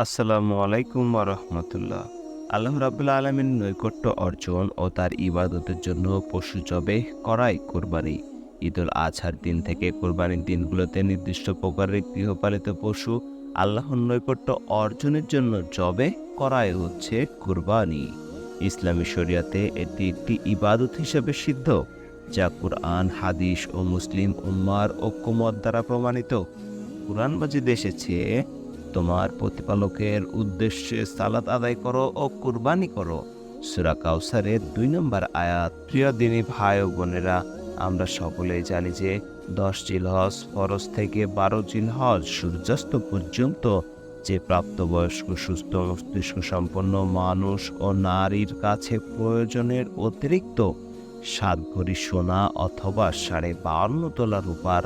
আসসালামু আলাইকুম রহমতুল্লাহ। আল্লাহ রাবুল্লা আলমিন নৈকট্য অর্জন ও তার ইবাদতের জন্য পশু জবে করাই কোরবানি। ঈদুল আজহার দিন থেকে কোরবানির দিনগুলোতে নির্দিষ্ট প্রকারের গৃহপালিত পশু আল্লাহর নৈকট্য অর্জনের জন্য জবে করাই হচ্ছে কোরবানি। ইসলামী শরিয়াতে এটি একটি ইবাদত হিসেবে সিদ্ধ, যা কুরআন, হাদিস ও মুসলিম উম্মার ঐক্যমত দ্বারা প্রমাণিত। কুরআন মাজিদ এসেছে তোমার প্রতিপালকের উদ্দেশ্যে সালাত আদায় করো ও কুরবানি করো। সুরা কাউসারের দুই নম্বর আয়াত। প্রিয় দিনী ভাই ও বোনেরা, আমরা সকলেই জানি যে দশ জিলহজ ফরজ থেকে বারো জিলহজ সূর্যাস্ত পর্যন্ত যে প্রাপ্তবয়স্ক, সুস্থ মস্তিষ্ক সম্পন্ন মানুষ ও নারীর কাছে প্রয়োজনের অতিরিক্ত সাত ভরি সোনা অথবা সাড়ে বাউন্ন তোলা রূপার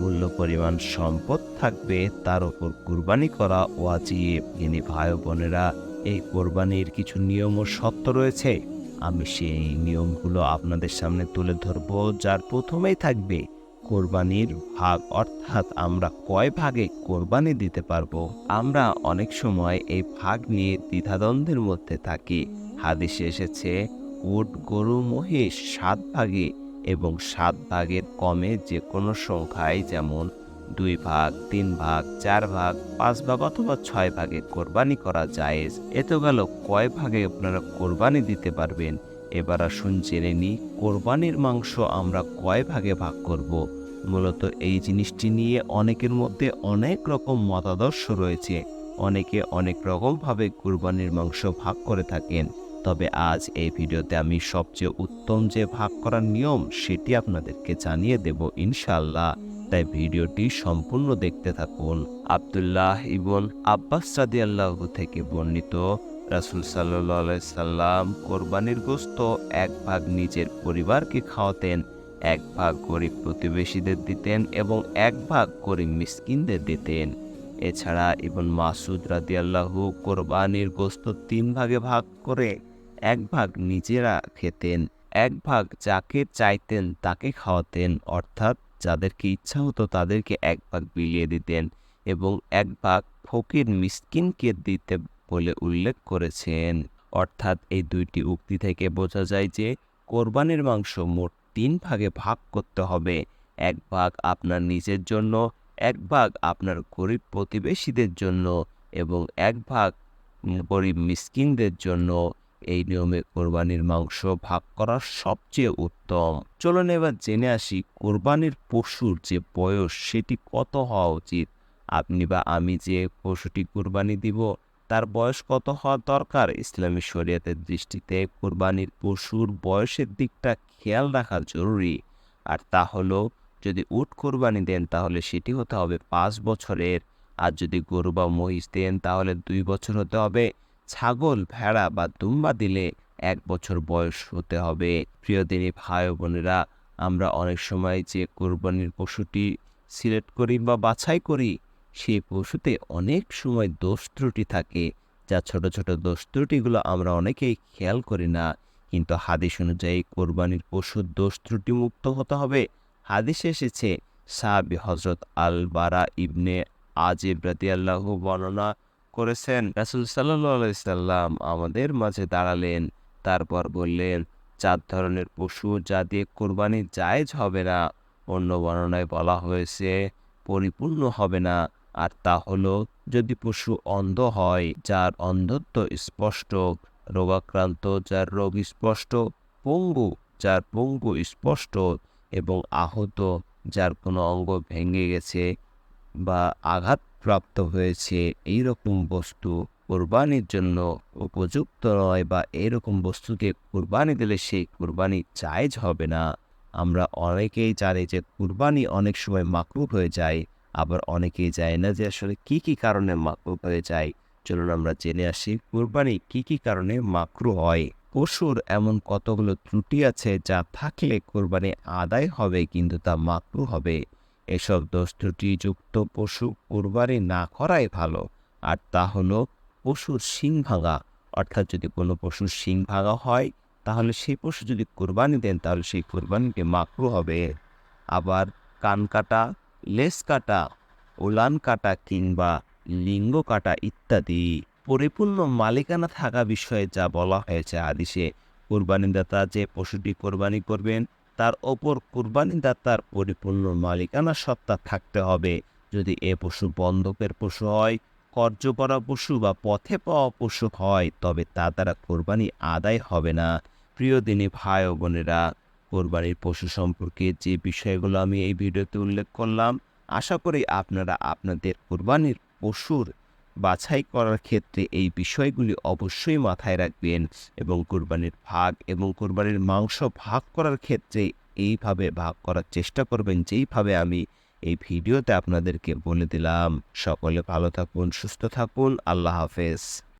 মূল্য পরিমাণ সম্পদ থাকবে, তার ওপর কুরবানি করা ওয়াজিব। যিনি ভাই বোনেরা, এই কোরবানির কিছু নিয়ম ও সত্য রয়েছে। আমি সেই নিয়মগুলো আপনাদের সামনে তুলে ধরব, যার প্রথমেই থাকবে কোরবানির ভাগ। অর্থাৎ আমরা কয় ভাগে কোরবানি দিতে পারব? আমরা অনেক সময় এই ভাগ নিয়ে দ্বিধাদ্বন্দ্বের মধ্যে থাকি। হাদিসে এসেছে, উট, গরু, মহিষ সাত ভাগে এবং সাত ভাগের কমে যে কোনো সংখ্যায় যেমন দুই ভাগ, তিন ভাগ, চার ভাগ, পাঁচ ভাগ অথবা ছয় ভাগে কোরবানি করা জায়েজ। এ তো গেল, কয় ভাগে আপনারা কোরবানি দিতে পারবেন? এবার আসুন জেনে নিই কোরবানির মাংস আমরা কয় ভাগে ভাগ করব। মূলত এই জিনিসটি নিয়ে অনেকের মধ্যে অনেক রকম মতাদর্শ রয়েছে। অনেকে অনেক রকমভাবে কোরবানির মাংস ভাগ করে থাকেন। তবে আজ এই ভিডিওতে আমি সবচেয়ে উত্তম যে ভাগ করার নিয়ম সেটি আপনাদেরকে জানিয়ে দেব ইনশাল্লাহ তাই ভিডিওটি সম্পূর্ণ দেখতে থাকুন। আবদুল্লাহ ইবন আব্বাস সাদি আল্লাহ থেকে বর্ণিত, রাসুল সাল্লাহ সাল্লাম কোরবানির গোস্ত এক ভাগ নিজের পরিবারকে খাওয়াতেন, এক ভাগ গরিব প্রতিবেশীদের দিতেন এবং এক ভাগ গরিব মিসকিনদের দিতেন। এছাড়া ইবন মাসুদ রাদিয়াল্লাহু কোরবানির গোস্ত তিন ভাগে ভাগ করে এক ভাগ নিজেরা খেতেন, এক ভাগ যাকে চাইতেন তাকে খাওয়াতেন, অর্থাৎ যাদেরকে ইচ্ছা হতো তাদেরকে এক ভাগ বিলিয়ে দিতেন এবং এক ভাগ ফকির মিসকিনকে দিতে বলে উল্লেখ করেছেন। অর্থাৎ এই দুইটি উক্তি থেকে বোঝা যায় যে কোরবানির মাংস মোট তিন ভাগে ভাগ করতে হবে। এক ভাগ আপনার নিজের জন্য, এক ভাগ আপনার গরিব প্রতিবেশীদের জন্য এবং এক ভাগ গরিব মিসকিনদের জন্য। এই নিয়মে কোরবানির মাংস ভাগ করা সবচেয়ে উত্তম। চলুন এবার জেনে আসি কোরবানির পশুর যে বয়স, সেটি কত হওয়া উচিত? আপনি বা আমি যে পশুটি কোরবানি দিব, তার বয়স কত হওয়া দরকার? ইসলামী শরীয়তের দৃষ্টিতে কোরবানির পশুর বয়সের দিকটা খেয়াল রাখা জরুরি। আর তা হলো, যদি উট কোরবানি দেন, তাহলে সেটি হতে হবে পাঁচ বছরের। আর যদি গরু বা মহিষ দেন, তাহলে দুই বছর হতে হবে। ছাগল, ভেড়া বা দুম্বা দিলে এক বছর বয়স হতে হবে। প্রিয় দিনী ভাই বোনেরা, আমরা অনেক সময় যে কোরবানির পশুটি সিলেক্ট করি বা বাছাই করি, সেই পশুতে অনেক সময় দোষ ত্রুটি থাকে। যা ছোট ছোট দোষ ত্রুটিগুলো আমরা অনেকেই খেয়াল করি না। কিন্তু হাদিস অনুযায়ী কোরবানির পশুর দোষ ত্রুটি মুক্ত হতে হবে। হাদিসে এসেছে, সাহাবি হজরত আল বারা ইবনে আজিব রাদিয়াল্লাহু বর্ণনা করেছেন। রাসুল সাল্লাম আমাদের মাঝে দাঁড়ালেন, তারপর বললেন চার ধরনের পশু যা দিয়ে কোরবানি জায়েজ হবে না, অন্য বর্ণনায় বলা হয়েছে, পরিপূর্ণ হবে না। আর তা হলো, যদি পশু অন্ধ হয়, যার অন্ধত্ব স্পষ্ট, রোগাক্রান্ত, যার রোগ স্পষ্ট, পঙ্গু, যার পঙ্গু স্পষ্ট এবং আহত, যার কোনো অঙ্গ ভেঙে গেছে বা আঘাতপ্রাপ্ত হয়েছে এই রকম বস্তু কোরবানির জন্য উপযুক্ত নয় বা এরকম বস্তুকে কোরবানি দিলে সেই কোরবানি জায়জ হবে না। আমরা অনেকেই জানি যে কুরবানি অনেক সময় মাকরুর হয়ে যায়, আবার অনেকেই যায় না যে আসলে কি কি কারণে মাকরুর হয়ে যায়। চলুন আমরা জেনে আসি কুরবানি কি কি কারণে মাকরু হয়। পশুর এমন কতগুলো ত্রুটি আছে যা থাকলে কোরবানি আদায় হবে কিন্তু তা মাকরু হবে? এসব দোষ পশু কোরবানি না করাই ভালো। আর তা হলো পশুর শিং ভাঙা। অর্থাৎ যদি কোনো পশুর শিং ভাঙা হয়, তাহলে সেই পশু যদি কোরবানি দেন, তাহলে সেই কোরবানিটি মাকরু হবে। আবার কান কাটা লেস কাটা উলান কাটা কিংবা লিঙ্গ কাটা ইত্যাদি। পরিপূর্ণ মালিকানা থাকা বিষয়ে যা বলা হয়েছে আদিশে কোরবানিদাতা যে পশুটি কোরবানি করবেন তার ওপর কোরবানিদাতার পরিপূর্ণ মালিকানা সত্তা থাকতে হবে। যদি এ পশু বন্ধকের পশু হয়, কর্য করা পশু বা পথে পাওয়া পশু হয়, তবে তা দ্বারা কোরবানি আদায় হবে না। প্রিয় দিনী ভাই ও বোনেরা, কোরবানির পশু সম্পর্কে যে বিষয়গুলো আমি এই ভিডিওতে উল্লেখ করলাম, আশা করি আপনারা আপনাদের কোরবানির পশুর বাছাই করার ক্ষেত্রে এই বিষয়গুলি অবশ্যই মাথায় রাখবেন এবং কোরবানির ভাগ এবং কোরবানির মাংস ভাগ করার ক্ষেত্রে এইভাবে ভাগ করার চেষ্টা করবেন যেইভাবে আমি এই ভিডিওতে আপনাদেরকে বলে দিলাম। সকলে ভালো থাকুন, সুস্থ থাকুন। আল্লাহ হাফেজ।